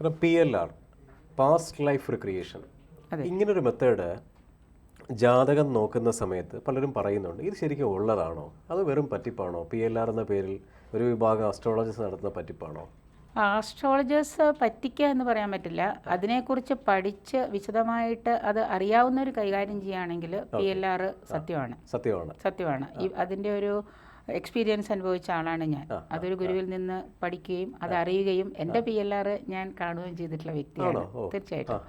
കാരണം P L R past life recreation ഇങ്ങനൊരു method ജാതകം നോക്കുന്ന സമയത്ത് പലരും പറയുന്നുണ്ട് ഇത് ശരിക്കും ഉള്ളതാണോ? അത് വെറും പറ്റിപ്പാണോ? പി എൽ ആർ എന്ന പേരിൽ ഒരു വിഭാഗം ആസ്ട്രോളജിസ്റ്റ് നടത്തുന്ന പറ്റിപ്പാണോ? ആസ്ട്രോളജേഴ്സ് പറ്റിക്കുക എന്ന് പറയാൻ പറ്റില്ല. അതിനെക്കുറിച്ച് പഠിച്ച് വിശദമായിട്ട് അത് അറിയാവുന്നവർ കൈകാര്യം ചെയ്യുകയാണെങ്കിൽ പി എൽ ആർ സത്യമാണ്. സത്യമാണ്. സത്യമാണ്. അതിന്റെ ഒരു എക്സ്പീരിയൻസ് അനുഭവിച്ച ആളാണ് ഞാൻ. അതൊരു ഗുരുവിൽ നിന്ന് പഠിക്കുകയും അത് അറിയുകയും എന്റെ പി എൽ ആർ ഞാൻ കാണുകയും ചെയ്തിട്ടുള്ള വ്യക്തിയാണ് തീർച്ചയായിട്ടും.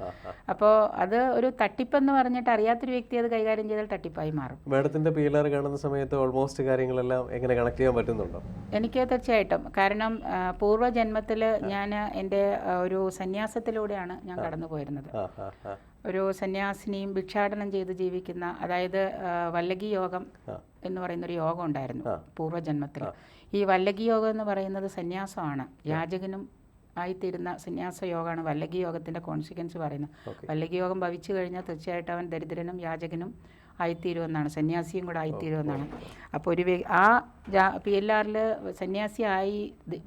അപ്പോൾ അത് ഒരു തട്ടിപ്പെന്ന് പറഞ്ഞിട്ട് അറിയാത്തൊരു വ്യക്തി അത് കൈകാര്യം ചെയ്താൽ തട്ടിപ്പായി മാറും. മാഡത്തിന്റെ പി എൽ ആർ കാണുന്ന സമയത്ത് ഓൾമോസ്റ്റ് കാര്യങ്ങളെല്ലാം എങ്ങനെ കണക്ട് ചെയ്യാൻ പറ്റുന്നുണ്ടോ? എനിക്ക് തീർച്ചയായിട്ടും. കാരണം പൂർവജന്മത്തിൽ ഞാൻ എന്റെ ഒരു സന്യാസത്തിലൂടെയാണ് ഞാൻ കടന്നു പോയിരുന്നത്. ഒരു സന്യാസിനിയും ഭിക്ഷാടനം ചെയ്ത് ജീവിക്കുന്ന അതായത് വല്ലകി യോഗം എന്ന് പറയുന്ന ഒരു യോഗം ഉണ്ടായിരുന്നു പൂർവജന്മത്തിൽ. ഈ വല്ലകി യോഗം എന്ന് പറയുന്നത് സന്യാസമാണ്. യാചകനും ആയിത്തീരുന്ന സന്യാസ യോഗമാണ് വല്ലകി യോഗത്തിന്റെ കോൺസിക്വൻസ് പറയുന്നത്. വല്ലകി യോഗം ഭവിച്ചു കഴിഞ്ഞാൽ തീർച്ചയായിട്ടും അവൻ ദരിദ്രനും യാചകനും ആയിത്തീരുമെന്നാണ്. സന്യാസിയും കൂടെ ആയിത്തീരുമെന്നാണ്. അപ്പോൾ ഒരു ആ പി എൽ ആറിൽ സന്യാസിയായി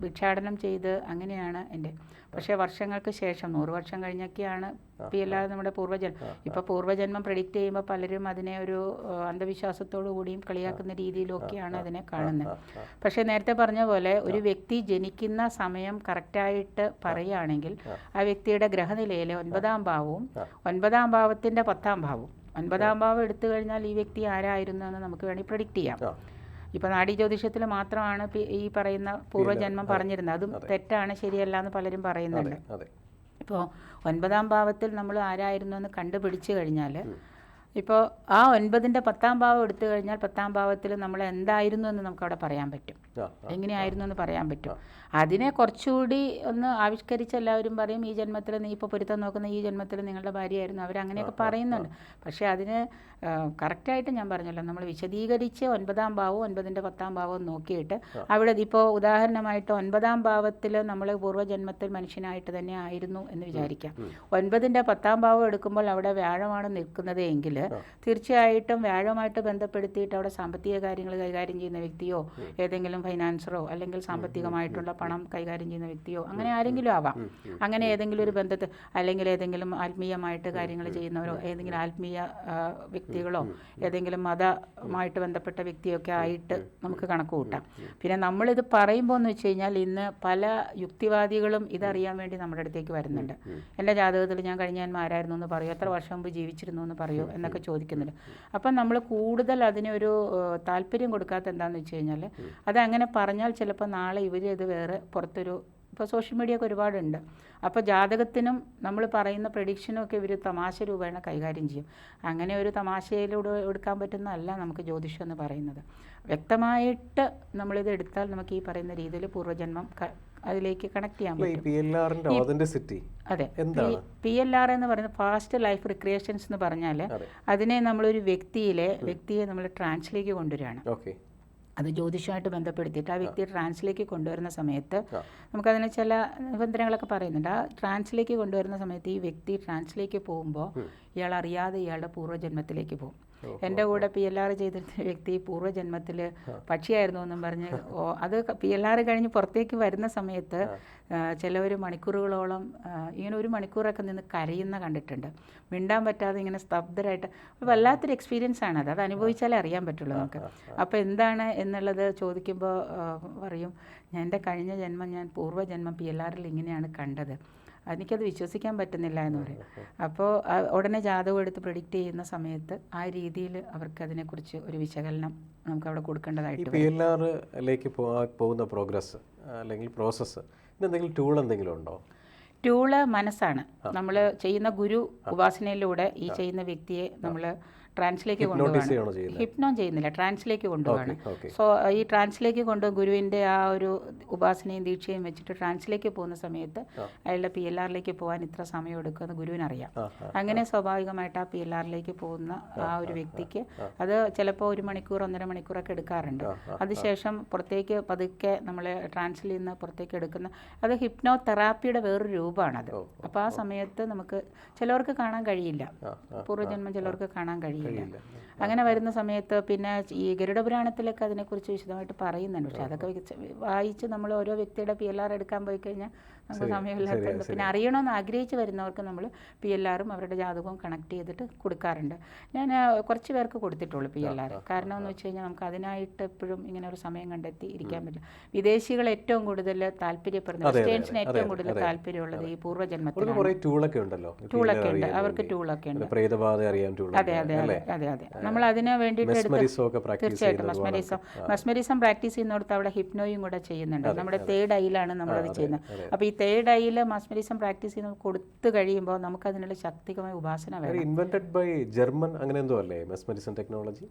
ഭിക്ഷാടനം ചെയ്ത് അങ്ങനെയാണ് എന്റെ. പക്ഷേ വർഷങ്ങൾക്ക് ശേഷം നൂറ് വർഷം കഴിഞ്ഞൊക്കെയാണ് പി എൽ ആർ നമ്മുടെ പൂർവജന്മം ഇപ്പോൾ പൂർവജന്മം പ്രഡിക്റ്റ് ചെയ്യുമ്പോൾ പലരും അതിനെ ഒരു അന്ധവിശ്വാസത്തോടു കൂടിയും കളിയാക്കുന്ന രീതിയിലൊക്കെയാണ് അതിനെ കാണുന്നത്. പക്ഷേ നേരത്തെ പറഞ്ഞ പോലെ ഒരു വ്യക്തി ജനിക്കുന്ന സമയം കറക്റ്റായിട്ട് പറയുകയാണെങ്കിൽ ആ. വ്യക്തിയുടെ ഗ്രഹനിലയിലെ ഒൻപതാം ഭാവവും ഒൻപതാം ഭാവത്തിന്റെ പത്താം ഭാവവും ഒൻപതാം ഭാവം എടുത്തു കഴിഞ്ഞാൽ ഈ വ്യക്തി ആരായിരുന്നു എന്ന് നമുക്ക് വേണമെങ്കിൽ പ്രഡിക്റ്റ് ചെയ്യാം. ഇപ്പം നാഡീ ജ്യോതിഷത്തിൽ മാത്രമാണ് ഈ പറയുന്ന പൂർവജന്മം പറഞ്ഞിരുന്നത്. അതും തെറ്റാണ് ശരിയല്ല എന്ന് പലരും പറയുന്നുണ്ട്. ഇപ്പോൾ ഒൻപതാം ഭാവത്തിൽ നമ്മൾ ആരായിരുന്നു എന്ന് കണ്ടുപിടിച്ചു കഴിഞ്ഞാൽ ഇപ്പോൾ ആ ഒൻപതിന്റെ പത്താം ഭാവം എടുത്തു കഴിഞ്ഞാൽ പത്താം ഭാവത്തിൽ നമ്മൾ എന്തായിരുന്നു എന്ന് നമുക്കവിടെ പറയാൻ പറ്റും. എങ്ങനെയായിരുന്നു എന്ന് പറയാൻ പറ്റും. അതിനെ കുറച്ചുകൂടി ഒന്ന് ആവിഷ്കരിച്ച് എല്ലാവരും പറയും ഈ ജന്മത്തിൽ നീ ഇപ്പോൾ പൊരുത്തം നോക്കുന്ന ഈ ജന്മത്തിൽ നിങ്ങളുടെ ഭാര്യയായിരുന്നു. അവരങ്ങനെയൊക്കെ പറയുന്നുണ്ട്. പക്ഷേ അതിന് കറക്റ്റായിട്ട് ഞാൻ പറഞ്ഞല്ലോ നമ്മൾ വിശദീകരിച്ച് ഒൻപതാം ഭാവവും ഒൻപതിന്റെ പത്താം ഭാവവും നോക്കിയിട്ട് അവിടെ ഇപ്പോൾ ഉദാഹരണമായിട്ട് ഒൻപതാം ഭാവത്തിൽ നമ്മൾ പൂർവജന്മത്തിൽ മനുഷ്യനായിട്ട് തന്നെ ആയിരുന്നു എന്ന് വിചാരിക്കാം. ഒൻപതിന്റെ പത്താം ഭാവം എടുക്കുമ്പോൾ അവിടെ വ്യാഴമാണ് നിൽക്കുന്നത് എങ്കിൽ തീർച്ചയായിട്ടും വ്യാഴവുമായിട്ട് ബന്ധപ്പെടുത്തിയിട്ട് അവിടെ സാമ്പത്തിക കാര്യങ്ങൾ കൈകാര്യം ചെയ്യുന്ന വ്യക്തിയോ ഏതെങ്കിലും ഫൈനാൻസറോ അല്ലെങ്കിൽ സാമ്പത്തികമായിട്ടുള്ള പണം കൈകാര്യം ചെയ്യുന്ന വ്യക്തിയോ അങ്ങനെ ആരെങ്കിലും ആവാം. അങ്ങനെ ഏതെങ്കിലും ഒരു ബന്ധത്തിൽ അല്ലെങ്കിൽ ഏതെങ്കിലും ആത്മീയമായിട്ട് കാര്യങ്ങൾ ചെയ്യുന്നവരോ ഏതെങ്കിലും ആത്മീയ വ്യക്തികളോ ഏതെങ്കിലും മതമായിട്ട് ബന്ധപ്പെട്ട വ്യക്തിയൊക്കെ ആയിട്ട് നമുക്ക് കണക്ക് കൂട്ടാം. പിന്നെ നമ്മളിത് പറയുമ്പോൾ എന്ന് വെച്ച് കഴിഞ്ഞാൽ ഇന്ന് പല യുക്തിവാദികളും ഇതറിയാൻ വേണ്ടി നമ്മുടെ അടുത്തേക്ക് വരുന്നുണ്ട്. എന്റെ ജാതകത്തിൽ ഞാൻ കഴിഞ്ഞ ജന്മം ആരായിരുന്നു എന്ന് പറയൂ എത്ര വർഷം മുമ്പ് ജീവിച്ചിരുന്നു എന്ന് പറയൂ എന്നൊക്കെ ചോദിക്കുന്നുണ്ട്. അപ്പം നമ്മൾ കൂടുതൽ അതിനൊരു താല്പര്യം കൊടുക്കാത്ത എന്താണെന്ന് വെച്ച് കഴിഞ്ഞാൽ അത് അങ്ങനെ പറഞ്ഞാൽ ചിലപ്പോൾ നാളെ ഇവർ ഇത് വേറെ പുറത്തൊരു ഇപ്പോൾ സോഷ്യൽ മീഡിയ ഒക്കെ ഒരുപാടുണ്ട്. അപ്പോൾ ജാതകത്തിനും നമ്മൾ പറയുന്ന പ്രഡിക്ഷനും ഒക്കെ ഇവർ തമാശ രൂപേണ കൈകാര്യം ചെയ്യും. അങ്ങനെ ഒരു തമാശയിലൂടെ എടുക്കാൻ പറ്റുന്നതല്ല നമുക്ക് ജ്യോതിഷം എന്ന് പറയുന്നത്. വ്യക്തമായിട്ട് നമ്മളിത് എടുത്താൽ നമുക്ക് ഈ പറയുന്ന രീതിയിൽ പൂർവജന്മം അതിലേക്ക് കണക്ട് ചെയ്യാൻ പറ്റും. അതെ. പി എൽ ആർ എന്ന് പറയുന്നത് ഫാസ്റ്റ് ലൈഫ് റിക്രിയേഷൻസ് എന്ന് പറഞ്ഞാൽ അതിനെ നമ്മളൊരു വ്യക്തിയിലെ വ്യക്തിയെ നമ്മൾ ട്രാൻസിലേക്ക് കൊണ്ടുവരികയാണ്. അത് ജ്യോതിഷമായിട്ട് ബന്ധപ്പെടുത്തിയിട്ട് ആ വ്യക്തിയെ ട്രാൻസിലേക്ക് കൊണ്ടുവരുന്ന സമയത്ത് നമുക്കതിനെ നമുക്കതിന് ചില നിബന്ധനകളൊക്കെ പറയുന്നുണ്ട്. ആ ട്രാൻസിലേക്ക് കൊണ്ടുവരുന്ന സമയത്ത് ഈ വ്യക്തി ട്രാൻസിലേക്ക് പോകുമ്പോൾ ഇയാൾ അറിയാതെ ഇയാളുടെ പൂർവജന്മത്തിലേക്ക് പോകും. എന്റെ കൂടെ പി എൽ ആർ ചെയ്തിരുന്ന വ്യക്തി പൂർവജന്മത്തിൽ പക്ഷിയായിരുന്നു എന്നും പറഞ്ഞ് ഓ അത് പി എൽ ആർ കഴിഞ്ഞ് പുറത്തേക്ക് വരുന്ന സമയത്ത് ചിലവർ മണിക്കൂറുകളോളം ഇങ്ങനെ ഒരു മണിക്കൂറൊക്കെ നിന്ന് കരയുന്ന കണ്ടിട്ടുണ്ട്. മിണ്ടാൻ പറ്റാതെ ഇങ്ങനെ സ്തബ്ധരായിട്ട് വല്ലാത്തൊരു എക്സ്പീരിയൻസ് ആണ് അത്. അത് അനുഭവിച്ചാലേ അറിയാൻ പറ്റുള്ളൂ നമുക്ക്. അപ്പോൾ എന്താണ് എന്നുള്ളത് ചോദിക്കുമ്പോൾ പറയും എന്റെ കഴിഞ്ഞ ജന്മം ഞാൻ പൂർവജന്മം പി എൽ ആറിൽ ഇങ്ങനെയാണ് കണ്ടത്. എനിക്കത് വിശ്വസിക്കാൻ പറ്റുന്നില്ല എന്ന് പറയും. അപ്പോൾ ഉടനെ ജാതകം എടുത്ത് പ്രിഡിക്റ്റ് ചെയ്യുന്ന സമയത്ത് ആ രീതിയിൽ അവർക്ക് അതിനെക്കുറിച്ച് ഒരു വിശകലനം നമുക്ക് അവിടെ കൊടുക്കേണ്ടതായിട്ട് പി എൽ ആറിലേക്ക് പോകുന്ന പ്രോഗ്രസ് അല്ലെങ്കിൽ പ്രോസസ്സ് എന്തെങ്കിലും ടൂൾ എന്തെങ്കിലും ഉണ്ടോ? ടൂൾ മനസ്സാണ്. നമ്മൾ ചെയ്യുന്ന ഗുരു ഉപാസനയിലൂടെ ഈ ചെയ്യുന്ന വ്യക്തിയെ നമ്മൾ ട്രാൻസിലേക്ക് കൊണ്ടുപോകണം. ഹിപ്നോ ചെയ്യുന്നില്ല ട്രാൻസിലേക്ക് കൊണ്ടുപോവാണ് സോ ഈ ട്രാൻസിലേക്ക് കൊണ്ട് ഗുരുവിന്റെ ആ ഒരു ഉപാസനയും ദീക്ഷയും വെച്ചിട്ട് ട്രാൻസിലേക്ക് പോകുന്ന സമയത്ത് അയാളുടെ പി എൽ ആറിലേക്ക് പോകാൻ ഇത്ര സമയം എടുക്കുമെന്ന് ഗുരുവിനറിയാം. അങ്ങനെ സ്വാഭാവികമായിട്ട് ആ പി എൽ ആറിലേക്ക് പോകുന്ന ആ ഒരു വ്യക്തിക്ക് അത് ചിലപ്പോൾ ഒരു മണിക്കൂർ ഒന്നര മണിക്കൂറൊക്കെ എടുക്കാറുണ്ട്. അതിനുശേഷം പുറത്തേക്ക് പതുക്കെ നമ്മൾ ട്രാൻസിൽ നിന്ന് പുറത്തേക്ക് എടുക്കുന്ന അത് ഹിപ്നോ തെറാപ്പിയുടെ വേറൊരു രൂപമാണത്. അപ്പോൾ ആ സമയത്ത് നമുക്ക് ചിലവർക്ക് കാണാൻ കഴിയില്ല. പൂർവജന്മം ചിലവർക്ക് കാണാൻ കഴിയില്ല. കഴിയില്ല. അങ്ങനെ വരുന്ന സമയത്ത് പിന്നെ ഈ ഗരുഡ പുരാണത്തിലൊക്കെ അതിനെക്കുറിച്ച് വിശദമായിട്ട് പറയുന്നുണ്ട്. പക്ഷെ അതൊക്കെ വായിച്ച് നമ്മൾ ഓരോ വ്യക്തിയുടെ പി എൽ ആർ എടുക്കാൻ പോയി കഴിഞ്ഞാൽ നമുക്ക് സമയമില്ലാത്തത് പിന്നെ അറിയണമെന്ന് ആഗ്രഹിച്ച് വരുന്നവർക്ക് നമ്മൾ പി എൽ ആറും അവരുടെ ജാതകവും കണക്ട് ചെയ്തിട്ട് കൊടുക്കാറുണ്ട്. ഞാൻ കുറച്ച് പേർക്ക് കൊടുത്തിട്ടുള്ളൂ പി എൽ ആർ കാരണം എന്ന് വെച്ച് കഴിഞ്ഞാൽ നമുക്ക് അതിനായിട്ട് എപ്പോഴും ഇങ്ങനെ ഒരു സമയം കണ്ടെത്തി ഇരിക്കാൻ പറ്റില്ല. വിദേശികൾ ഏറ്റവും കൂടുതൽ താല്പര്യപ്പെടുന്നത് ക്രിസ്ത്യൻസിന് ഏറ്റവും കൂടുതൽ താല്പര്യമുള്ളത് ഈ പൂർവജന്മത്തിൽ ടൂളൊക്കെ ഉണ്ടല്ലോ. ടൂളൊക്കെ ഉണ്ട്. അവർക്ക് ടൂളൊക്കെ ഉണ്ട്. പ്രേതബാധ അറിയാൻ അതെ അതെ അതെ അതെ അതെ. നമ്മൾ അതിന് വേണ്ടിയിട്ട് തീർച്ചയായിട്ടും മസ്മരിസം മസ്മരിസം പ്രാക്ടീസ് ചെയ്യുന്നിടത്ത് അവിടെ ഹിപ്നോയും കൂടെ ചെയ്യുന്നുണ്ട്. നമ്മുടെ തേർഡ് ഐയിലാണ് നമ്മളത് ചെയ്യുന്നത്. അപ്പോൾ ഈ തേർഡ് ഐയിൽ മസ്മരിസം പ്രാക്ടീസ് ചെയ്യുന്നത് കൊടുത്തു കഴിയുമ്പോൾ നമുക്ക് അതിനുള്ള ശക്തികമായ ഉപാസന വേണം. ഇൻവെന്റഡ് ബൈ ജർമ്മൻ അങ്ങനെ എന്തോ അല്ലേ മെസ്മറിസം ടെക്നോളജി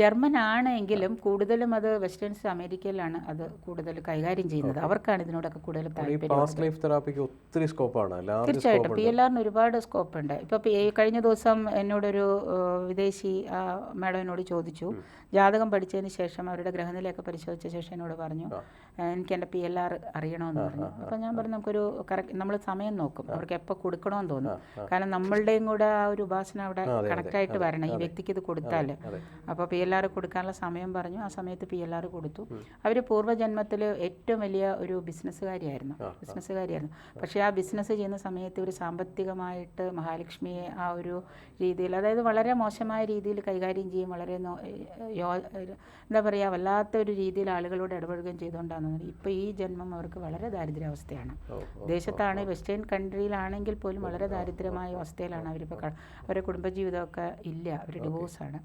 ജർമ്മൻ ആണെങ്കിലും കൂടുതലും അത് വെസ്റ്റേൺസ് അമേരിക്കയിലാണ് അത് കൂടുതൽ കൈകാര്യം ചെയ്യുന്നത്. അവർക്കാണ് ഇതിനോടൊക്കെ കൂടുതൽ താല്പര്യം ഒത്തിരി സ്കോപ്പാണ് തീർച്ചയായിട്ടും. പി എൽ ആറിന് ഒരുപാട് സ്കോപ്പ് ഉണ്ട്. ഇപ്പോൾ കഴിഞ്ഞ ദിവസം എന്നോടൊരു വിദേശി മാഡം എന്നോട് ചോദിച്ചു. ജാതകം പഠിച്ചതിന് ശേഷം അവരുടെ ഗ്രഹനിലയൊക്കെ പരിശോധിച്ച ശേഷം എന്നോട് പറഞ്ഞു എനിക്ക് എന്റെ പി എൽ ആർ അറിയണമെന്ന് പറഞ്ഞു. അപ്പോൾ ഞാൻ പറഞ്ഞു നമുക്കൊരു കറക്റ്റ് നമ്മൾ സമയം നോക്കും. അവർക്ക് എപ്പോൾ കൊടുക്കണമെന്ന് തോന്നും. കാരണം നമ്മളുടെയും കൂടെ ആ ഒരു ഉപാസന അവിടെ കണക്റ്റായിട്ട് വരണം. ഈ വ്യക്തിക്ക് ഇത് കൊടുത്താൽ അപ്പോൾ പി എൽ ആർ കൊടുക്കാനുള്ള സമയം പറഞ്ഞു. ആ സമയത്ത് പി എൽ ആർ കൊടുത്തു. അവർ പൂർവജന്മത്തിൽ ഏറ്റവും വലിയ ഒരു ബിസിനസ്സുകാരിയായിരുന്നു. ബിസിനസ്സുകാരിയായിരുന്നു. പക്ഷേ ആ ബിസിനസ് ചെയ്യുന്ന സമയത്ത് ഒരു സാമ്പത്തികമായിട്ട് മഹാലക്ഷ്മിയെ ആ ഒരു രീതിയിൽ അതായത് വളരെ മോശമായ രീതിയിൽ കൈകാര്യം ചെയ്യും വളരെ എന്താ പറയുക വല്ലാത്ത ഒരു രീതിയിൽ ആളുകളോട് ഇടപഴകുകയും ചെയ്തുകൊണ്ടാണ് ഇപ്പോൾ ഈ ജന്മം അവർക്ക് വളരെ ദാരിദ്ര്യാവസ്ഥയാണ്. ദേശത്താണ് വെസ്റ്റേൺ കൺട്രിയിലാണെങ്കിൽ പോലും വളരെ ദാരിദ്ര്യമായ അവസ്ഥയിലാണ് അവരിപ്പോൾ അവരുടെ കുടുംബജീവിതമൊക്കെ ഇല്ല അവർ ഡിവോഴ്സാണ്.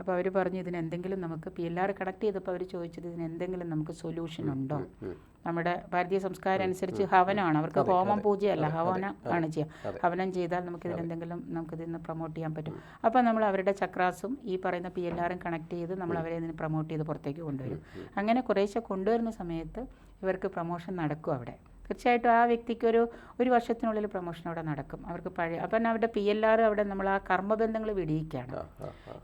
അപ്പോൾ അവർ പറഞ്ഞു ഇതിന് എന്തെങ്കിലും നമുക്ക് പി എൽ ആർ കണക്ട് ചെയ്തപ്പോൾ അവർ ചോദിച്ചത് ഇതിന് എന്തെങ്കിലും നമുക്ക് സൊല്യൂഷൻ ഉണ്ടോ? നമ്മുടെ ഭാരതീയ സംസ്കാരം അനുസരിച്ച് ഹവനമാണ് അവർക്ക് ഹോമം പൂജയല്ല ഹവനം ആണ് ചെയ്യുക ഹവനം ചെയ്താൽ നമുക്ക് ഇതിനെന്തെങ്കിലും നമുക്ക് ഇതിന് പ്രൊമോട്ട് ചെയ്യാൻ പറ്റും. അപ്പോൾ നമ്മൾ അവരുടെ ചക്രാസും ഈ പറയുന്ന പി എൽ ആറും കണക്ട് ചെയ്ത് നമ്മൾ അവരെ ഇതിന് പ്രൊമോട്ട് ചെയ്ത് പുറത്തേക്ക് കൊണ്ടുവരും. അങ്ങനെ കുറേശ്ശെ കൊണ്ടുവരുന്ന സമയത്ത് ഇവർക്ക് പ്രൊമോഷൻ നടക്കും അവിടെ. തീർച്ചയായിട്ടും ആ വ്യക്തിക്ക് ഒരു ഒരു വർഷത്തിനുള്ളിൽ പ്രൊമോഷൻ അവിടെ നടക്കും. അവർക്ക് പഴയ അപ്പം അവരുടെ പി എൽ ആർ അവിടെ നമ്മൾ ആ കർമ്മബന്ധങ്ങൾ വിടിയിക്കുകയാണ്.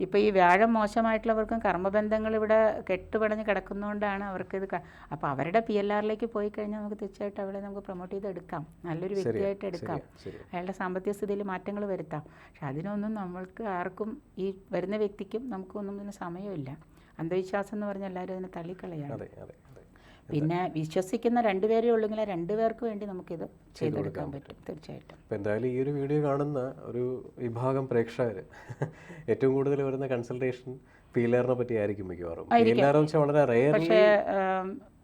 ഇപ്പോൾ ഈ വ്യാഴം മോശമായിട്ടുള്ളവർക്കും കർമ്മബന്ധങ്ങൾ ഇവിടെ കെട്ടുപടഞ്ഞ് കിടക്കുന്നതുകൊണ്ടാണ് അവർക്ക് ഇത് അപ്പോൾ അവരുടെ പി എൽ ആറിലേക്ക് പോയി കഴിഞ്ഞാൽ നമുക്ക് തീർച്ചയായിട്ടും അവിടെ നമുക്ക് പ്രൊമോട്ട് ചെയ്ത് എടുക്കാം. നല്ലൊരു വ്യക്തിയായിട്ട് എടുക്കാം. അയാളുടെ സാമ്പത്തിക സ്ഥിതിയിൽ മാറ്റങ്ങൾ വരുത്താം. പക്ഷെ അതിനൊന്നും നമ്മൾക്ക് ആർക്കും ഈ വരുന്ന വ്യക്തിക്കും നമുക്കൊന്നും ഇതിന് സമയമില്ല. അന്ധവിശ്വാസം എന്ന് പറഞ്ഞാൽ എല്ലാവരും അതിനെ തള്ളിക്കളയാണ്. അതെ അതെ അതെ. പിന്നെ വിശ്വസിക്കുന്ന രണ്ടുപേരേ ഉള്ളെങ്കിൽ ആ രണ്ടുപേർക്ക് വേണ്ടി നമുക്കിത് ചെയ്തെടുക്കാൻ പറ്റും. തീർച്ചയായിട്ടും. അപ്പോൾ എന്തായാലും ഈ ഒരു വീഡിയോ കാണുന്ന ഒരു വിഭാഗം പ്രേക്ഷകർ ഏറ്റവും കൂടുതൽ വരുന്ന കൺസൾട്ടേഷൻ പീലറിനെ പറ്റി ആയിരിക്കും മിക്കവാറും. വളരെ റെയർലി പക്ഷേ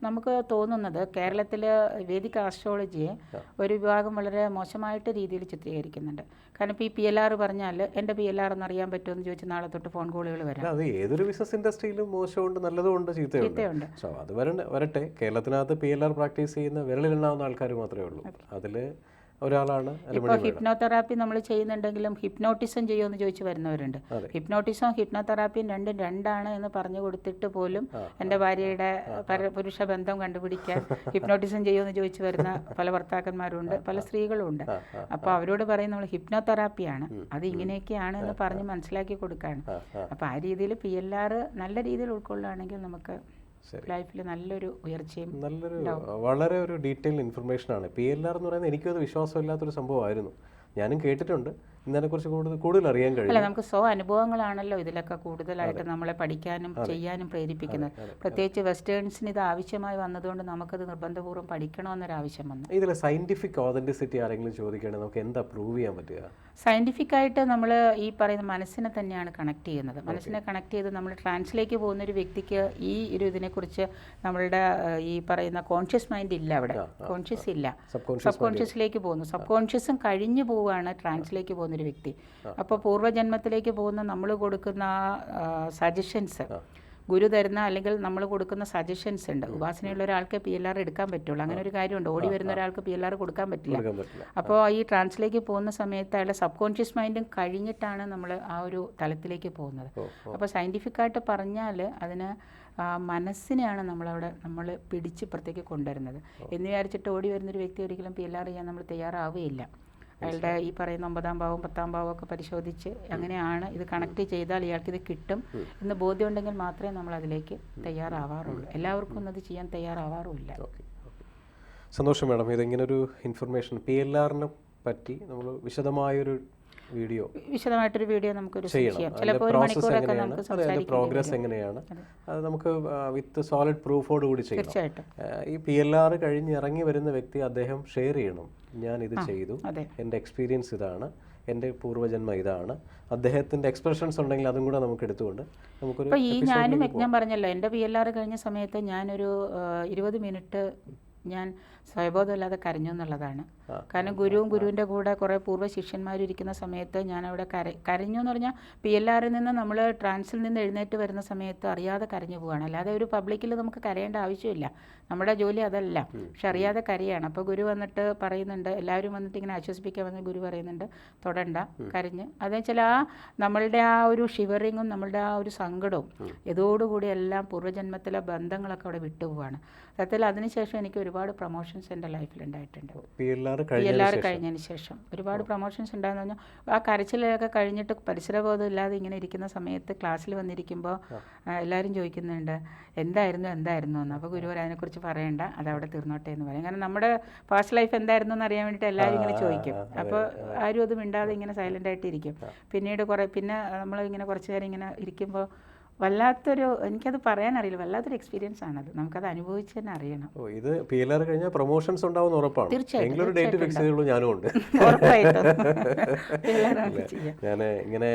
നമുക്ക് തോന്നുന്നത് കേരളത്തിൽ വേദിക ആസ്ട്രോളജിയെ ഒരു വിഭാഗം വളരെ മോശമായിട്ട് രീതിയിൽ ചിത്രീകരിക്കുന്നുണ്ട്. കാരണം ഇപ്പോൾ ഈ പി എൽ ആർ പറഞ്ഞാൽ എന്റെ പി എൽ ആർ എന്ന് അറിയാൻ പറ്റുമെന്ന് ചോദിച്ച് നാളെ തൊട്ട് ഫോൺ കോളുകൾ വരാം. അത് ഏതൊരു ബിസിനസ് ഇൻഡസ്ട്രിയിലും മോശമുണ്ട് നല്ലതുമുണ്ട് ചീത്തയുണ്ട്. ചീത്തയുണ്ട്. സോ അത് വരണ്ട വരട്ടെ. കേരളത്തിനകത്ത് പി എൽ ആർ പ്രാക്ടീസ് ചെയ്യുന്ന വിരളിലുണ്ടാവുന്ന ആൾക്കാർ മാത്രമേ ഉള്ളൂ. അതിൽ ഒരാളാണ് ഇപ്പോൾ ഹിപ്നോതെറാപ്പി നമ്മൾ ചെയ്യുന്നുണ്ടെങ്കിലും ഹിപ്നോട്ടിസം ചെയ്യുമെന്ന് ചോദിച്ചു വരുന്നവരുണ്ട്. ഹിപ്നോട്ടിസം ഹിപ്നോതെറാപ്പിയും രണ്ടും രണ്ടാണ് എന്ന് പറഞ്ഞു കൊടുത്തിട്ട് പോലും എന്റെ ഭാര്യയുടെ പര പുരുഷ ബന്ധം കണ്ടുപിടിക്കാൻ ഹിപ്നോട്ടിസം ചെയ്യുമെന്ന് ചോദിച്ചു വരുന്ന പല ഭർത്താക്കന്മാരുണ്ട് പല സ്ത്രീകളും ഉണ്ട് അപ്പോൾ അവരോട് പറയും നമ്മൾ ഹിപ്നോതെറാപ്പിയാണ്. അത് ഇങ്ങനെയൊക്കെയാണ് എന്ന് പറഞ്ഞ് മനസ്സിലാക്കി കൊടുക്കുകയാണ്. അപ്പോൾ ആ രീതിയിൽ പി എൽ ആർ നല്ല രീതിയിൽ ഉൾക്കൊള്ളുകയാണെങ്കിൽ നമുക്ക്. ലൈഫിൽ നല്ലൊരു ഉയർച്ചയും നല്ലൊരു വളരെ ഒരു ഡീറ്റെയിൽ ഇൻഫർമേഷൻ ആണ് പി എൽ ആർ എന്ന് പറയുന്നത് എനിക്കും അത് വിശ്വാസമില്ലാത്തൊരു സംഭവമായിരുന്നു. ഞാനും കേട്ടിട്ടുണ്ട്. ഇതിനെക്കുറിച്ച് കൂടുതൽ കൂടുതൽ അറിയാൻ കഴിയും. അല്ല നമുക്ക് സ്വ അനുഭവങ്ങളാണല്ലോ ഇതിലൊക്കെ കൂടുതലായിട്ട് നമ്മളെ പഠിക്കാനും ചെയ്യാനും പ്രേരിപ്പിക്കുന്നത്. പ്രത്യേകിച്ച് വെസ്റ്റേൺസിന് ഇത് ആവശ്യമായി വന്നതുകൊണ്ട് നമുക്കത് നിർബന്ധപൂർവം പഠിക്കണമെന്നൊരാവശ്യം വന്നു ഇതിൽ സയന്റിഫിക് ഓതന്റിസിറ്റി ആരെങ്കിലും ചോദിക്കുകയാണെങ്കിൽ നമുക്ക് എന്താ പ്രൂവ് ചെയ്യാൻ പറ്റുക? സയന്റിഫിക് ആയിട്ട് നമ്മൾ ഈ പറയുന്ന മനസ്സിനെ തന്നെയാണ് കണക്ട് ചെയ്യുന്നത്. മനസ്സിനെ കണക്ട് ചെയ്ത് നമ്മൾ ട്രാൻസിലേക്ക് പോകുന്ന ഒരു വ്യക്തിക്ക് ഈ ഒരു ഇതിനെക്കുറിച്ച് നമ്മളുടെ ഈ പറയുന്ന കോൺഷ്യസ് മൈൻഡ് ഇല്ല അവിടെ. കോൺഷ്യസ് ഇല്ല. സബ് കോൺഷ്യസ് സബ് കോൺഷ്യസിലേക്ക് പോകുന്നു. സബ് കോൺഷ്യസും കഴിഞ്ഞു പോവുകയാണ് ട്രാൻസിലേക്ക് പോകുന്ന. ഒരു വ്യക്തി. അപ്പോൾ പൂർവജന്മത്തിലേക്ക് പോകുന്ന നമ്മൾ കൊടുക്കുന്ന സജഷൻസ് ഗുരു തരുന്ന അല്ലെങ്കിൽ നമ്മൾ കൊടുക്കുന്ന സജഷൻസ് ഉണ്ട്. ഉപാസനയുള്ള ഒരാൾക്ക് പി എൽ ആർ എടുക്കാൻ പറ്റുള്ളൂ. അങ്ങനെ ഒരു കാര്യമുണ്ട്. ഓടി വരുന്ന ഒരാൾക്ക് പി എൽ ആർ കൊടുക്കാൻ പറ്റില്ല. അപ്പോൾ ഈ ട്രാൻസിലേക്ക് പോകുന്ന സമയത്ത് അയാളുടെ സബ് കോൺഷ്യസ് മൈൻഡും കഴിഞ്ഞിട്ടാണ് നമ്മൾ ആ ഒരു തലത്തിലേക്ക് പോകുന്നത്. അപ്പോൾ സയന്റിഫിക്കായിട്ട് പറഞ്ഞാൽ അതിന് മനസ്സിനെയാണ് നമ്മളവിടെ നമ്മൾ പിടിച്ച് ഇപ്പുറത്തേക്ക് കൊണ്ടുവരുന്നത്. എന്ന് വിചാരിച്ചിട്ട് ഓടി വരുന്നൊരു വ്യക്തി ഒരിക്കലും പി എൽ ആർ ചെയ്യാൻ നമ്മൾ തയ്യാറാവുകയില്ല. അയാളുടെ ഈ പറയുന്ന ഒമ്പതാം ഭാവം പത്താം ഭാവം ഒക്കെ പരിശോധിച്ച് അങ്ങനെയാണ് ഇത് കണക്ട് ചെയ്താൽ ഇയാൾക്ക് ഇത് കിട്ടും എന്ന് ബോധ്യമുണ്ടെങ്കിൽ മാത്രമേ നമ്മൾ അതിലേക്ക് തയ്യാറാവാറുള്ളൂ. എല്ലാവർക്കും ഒന്നും അത് ചെയ്യാൻ തയ്യാറാവാറുമില്ല. സന്തോഷം മാഡം. ഇതെങ്ങനെ ഒരു ഇൻഫർമേഷൻ പി എൽ ആറിനെ പറ്റി നമ്മൾ വിശദമായൊരു വീഡിയോ വിശദമായിട്ടൊരു വീഡിയോ നമുക്കൊരു ചെയ്യണം. ചെയ്യാം. ചിലപ്പോൾ ഒരു പ്രോസസ്സ് മണിക്കൂറൊക്കെ എങ്ങനെയാണ്? നമുക്ക് അതെ പ്രോഗ്രസ് എങ്ങനെയാണ്? അത്. നമുക്ക് വിത്ത് സോളിഡ് പ്രൂഫോട് കൂടി ചെയ്യണം. ഈ പി എൽ ആർ കഴിഞ്ഞ് ഇറങ്ങി വരുന്ന വ്യക്തി അദ്ദേഹം ഷെയർ ചെയ്യണം. ഞാൻ ഇത് ചെയ്തു. എന്റെ എക്സ്പീരിയൻസ് ഇതാണ്. എന്റെ പൂർവജന്മ ഇതാണ്. അദ്ദേഹത്തിന്റെ എക്സ്പ്രഷൻസ് ഉണ്ടെങ്കിൽ അതും കൂടെ നമുക്ക് എടുത്തുകൊണ്ട് നമുക്കൊരു ഈ ഞാനും ഞാൻ പറഞ്ഞല്ലോ എന്റെ പി എൽ ആർ കഴിഞ്ഞ സമയത്ത് ഞാനൊരു ഇരുപത് മിനിറ്റ് ഞാൻ സ്വയബോധമില്ലാതെ കരഞ്ഞു എന്നുള്ളതാണ്. കാരണം ഗുരുവും ഗുരുവിന്റെ കൂടെ കുറേ പൂർവ ശിഷ്യന്മാരും ഇരിക്കുന്ന സമയത്ത് ഞാൻ അവിടെ കര കരഞ്ഞു എന്ന് പറഞ്ഞാൽ പി എൽ ആറിൽ നിന്ന് നമ്മൾ ട്രാൻസിൽ നിന്ന് എഴുന്നേറ്റ് വരുന്ന സമയത്ത് അറിയാതെ കരഞ്ഞു പോവുകയാണ് അല്ലാതെ ഒരു പബ്ലിക്കിൽ നമുക്ക് കരയേണ്ട ആവശ്യമില്ല. നമ്മുടെ ജോലി അതല്ല. പക്ഷെ അറിയാതെ കരയാണ്. അപ്പോൾ ഗുരു വന്നിട്ട് പറയുന്നുണ്ട് എല്ലാവരും വന്നിട്ട് ഇങ്ങനെ ആശ്വസിപ്പിക്കാൻ വന്ന് ഗുരു പറയുന്നുണ്ട്. തൊടണ്ട. കരഞ്ഞ്. അതെന്ന് വെച്ചാൽ ആ നമ്മളുടെ ആ ഒരു ഷിവറിങ്ങും നമ്മളുടെ ആ ഒരു സങ്കടവും ഇതോടുകൂടി എല്ലാം പൂർവജന്മത്തിലെ ബന്ധങ്ങളൊക്കെ അവിടെ വിട്ടുപോവാണ്. സത്യത്തിൽ അതിനുശേഷം എനിക്ക് ഒരുപാട് പ്രൊമോഷൻസ് എന്റെ ലൈഫിൽ ഉണ്ടായിട്ടുണ്ട്. പി എൽ ആർ കഴിഞ്ഞ കഴിഞ്ഞതിന് ശേഷം. ഒരുപാട് പ്രൊമോഷൻസ് ഉണ്ടായെന്ന് പറഞ്ഞാൽ ആ കരച്ചിലൊക്കെ കഴിഞ്ഞിട്ട് പരിസരബോധം ഇല്ലാതെ ഇങ്ങനെ ഇരിക്കുന്ന സമയത്ത് ക്ലാസ്സിൽ വന്നിരിക്കുമ്പോൾ എല്ലാവരും ചോദിക്കുന്നുണ്ട് എന്തായിരുന്നു എന്തായിരുന്നു? എന്ന്. അപ്പോൾ ഗുരുവർ അതിനെക്കുറിച്ച് പറയണ്ട അവിടെ തീർന്നോട്ടെ എന്ന് പറയും. കാരണം നമ്മുടെ പാസ്റ്റ് ലൈഫ് എന്തായിരുന്നു എന്ന് അറിയാൻ വേണ്ടിയിട്ട് എല്ലാവരും ഇങ്ങനെ ചോദിക്കും. അപ്പോൾ ആരും അത് മിണ്ടാതെ ഇങ്ങനെ സൈലന്റ് ആയിട്ട് ഇരിക്കും. പിന്നീട് കുറേ പിന്നെ നമ്മൾ ഇങ്ങനെ കുറച്ച് നേരം ഇങ്ങനെ ഇരിക്കുമ്പോൾ വല്ലാത്തൊരു എനിക്കത് പറയാൻ അറിയില്ല വല്ലാത്തൊരു എക്സ്പീരിയൻസ് ആണത്. നമുക്കത് അനുഭവിച്ച് തന്നെ അറിയണം. ഓ ഇത് പി എൽ ആർ കഴിഞ്ഞാൽ പ്രൊമോഷൻസ് ഉണ്ടാവും ഉറപ്പാണ്. തീർച്ചയായും ഒരു ഡേറ്റ് ഫിക്സ് ചെയ്തുള്ളൂ ഞാനും ഉണ്ട്. ഞാൻ ഇങ്ങനെ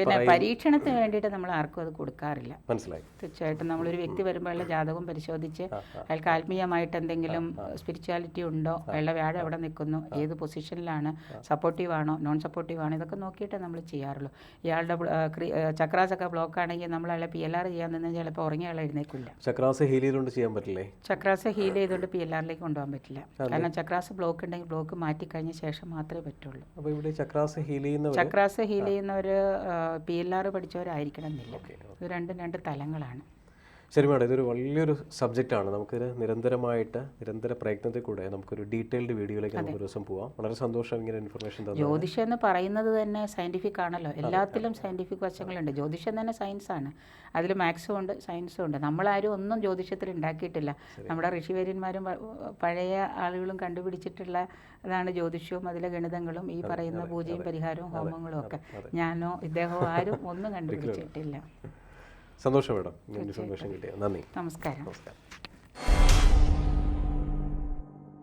പിന്നെ പരീക്ഷണത്തിന് വേണ്ടിയിട്ട് നമ്മൾ ആർക്കും അത് കൊടുക്കാറില്ല. മനസ്സിലായി. തീർച്ചയായിട്ടും നമ്മളൊരു വ്യക്തി വരുമ്പോഴുള്ള ജാതകം പരിശോധിച്ച് അയാൾക്ക് ആത്മീയമായിട്ട് എന്തെങ്കിലും സ്പിരിച്വാലിറ്റി ഉണ്ടോ? അയാളുടെ വ്യാഴം എവിടെ നിൽക്കുന്നു? ഏത് പൊസിഷനിലാണ് സപ്പോർട്ടീവ് ആണോ? നോൺ സപ്പോർട്ടീവ് ആണോ? ഇതൊക്കെ നോക്കിയിട്ടേ നമ്മൾ ചെയ്യാറുള്ളൂ. ഇയാളുടെ ചക്രാസൊക്കെ ബ്ലോക്ക് ആണെങ്കിൽ നമ്മൾ അയാളെ പി എൽ ആർ ചെയ്യാൻ നിന്ന് ചിലപ്പോൾ ഉറങ്ങി അയാൾ എഴുന്നേക്കില്ല. ചക്രാസ് ഹീൽ ചെയ്തുകൊണ്ട് ചെയ്യാൻ പറ്റില്ലേ? ചക്രാസ് ഹീൽ ചെയ്തുകൊണ്ട് പി എൽ ആറിലേക്ക് കൊണ്ടുപോകാൻ പറ്റില്ല. കാരണം ചക്രാസ് ബ്ലോക്ക് ഉണ്ടെങ്കിൽ ബ്ലോക്ക് മാറ്റി കഴിഞ്ഞ ശേഷം മാത്രമേ പറ്റുള്ളൂ. അപ്പോൾ ഇവിടെ ചക്രാസ് ഹീൽ ചെയ്യുന്നവർ ചക്രാസ് ഹീൽ ചെയ്യുന്നവർ പി എൽ ആർ പഠിച്ചവരായിരിക്കണം എന്നില്ല. ഇത് രണ്ടും രണ്ട് തലങ്ങളാണ്. ശരി മാഡം ഇതൊരു വലിയൊരു സബ്ജക്റ്റാണ് നമുക്കിത് നിരന്തരമായിട്ട് നിരന്തര പ്രയത്നത്തിൽ കൂടെ നമുക്കൊരു ഡീറ്റെയിൽഡ് വീഡിയോയിലേക്ക് നമുക്ക് ഒരു ദിവസം പോവാം. വളരെ സന്തോഷം ഇങ്ങനെ ഇൻഫർമേഷൻ തന്നു ജ്യോതിഷം എന്ന് പറയുന്നത് തന്നെ സയന്റിഫിക് ആണല്ലോ. എല്ലാത്തിലും സയന്റിഫിക് വശങ്ങളുണ്ട്. ജ്യോതിഷം തന്നെ സയൻസ് ആണ്. അതിൽ മാത്സും ഉണ്ട് സയൻസും ഉണ്ട്. നമ്മളാരും ഒന്നും ജ്യോതിഷത്തിൽ ഉണ്ടാക്കിയിട്ടില്ല. നമ്മുടെ ഋഷിവര്യന്മാരും പഴയ ആളുകളും കണ്ടുപിടിച്ചിട്ടുള്ള അതാണ് ജ്യോതിഷവും അതിലെ ഗണിതങ്ങളും ഈ പറയുന്ന പൂജയും പരിഹാരവും ഹോമങ്ങളും ഒക്കെ. ഞാനോ ഇദ്ദേഹമോ ആരും ഒന്നും കണ്ടുപിടിച്ചിട്ടില്ല. സന്തോഷം മാഡം സന്തോഷം കിട്ടിയ കിട്ടിയത് നന്ദി. നമസ്കാരം. നമസ്കാരം.